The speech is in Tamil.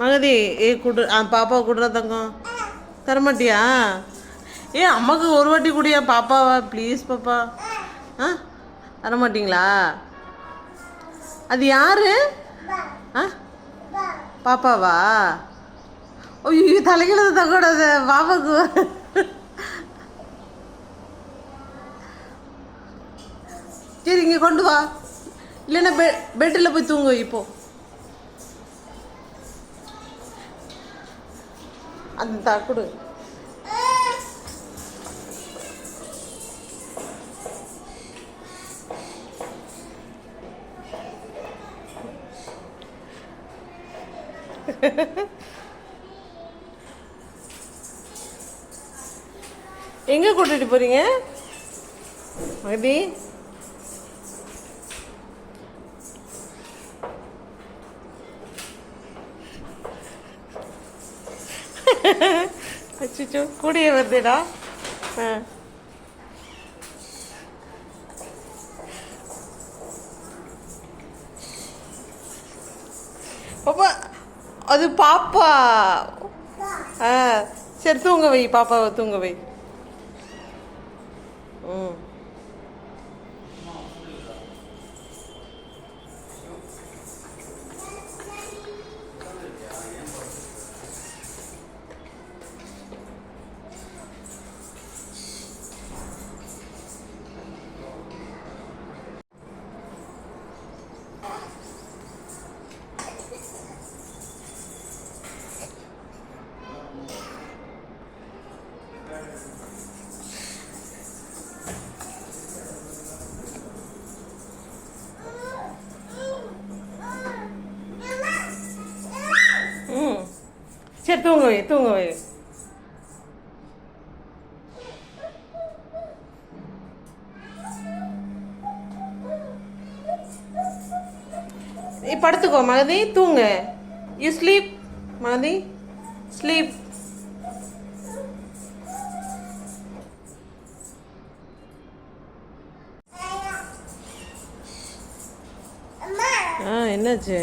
மகதி ஏ கொடு ஆ பாப்பா குடுற தங்கம். தரமாட்டியா? ஏ அம்மாக்கு ஒரு வாட்டி குடியா பாப்பாவா? ப்ளீஸ் பாப்பா. ஆ தரமாட்டிங்களா? அது யாரு? ஆ பாப்பாவா? ஐயோ தலைகிழ தங்கக்கூடாது பாப்பாக்கு. சரி இங்கே கொண்டு வா. இல்லைன்னா பெ பெட்டில் போய் தூங்கு இப்போது அந்த தா கொடு. எங்க கூட்டிட்டு போறீங்க? மேபி அச்சுச்சோ கூடிய வருதுடா. ஆ. பாப்பா அது பாப்பா. ஆ சரி தூங்க வை பாப்பாவை தூங்க வை. ம். சரி தூங்க வை தூங்க வை நீ படுத்துக்கோ மகதி தூங்க யூ ஸ்லீப் மகதி ஸ்லீப் ஆ என்னாச்சு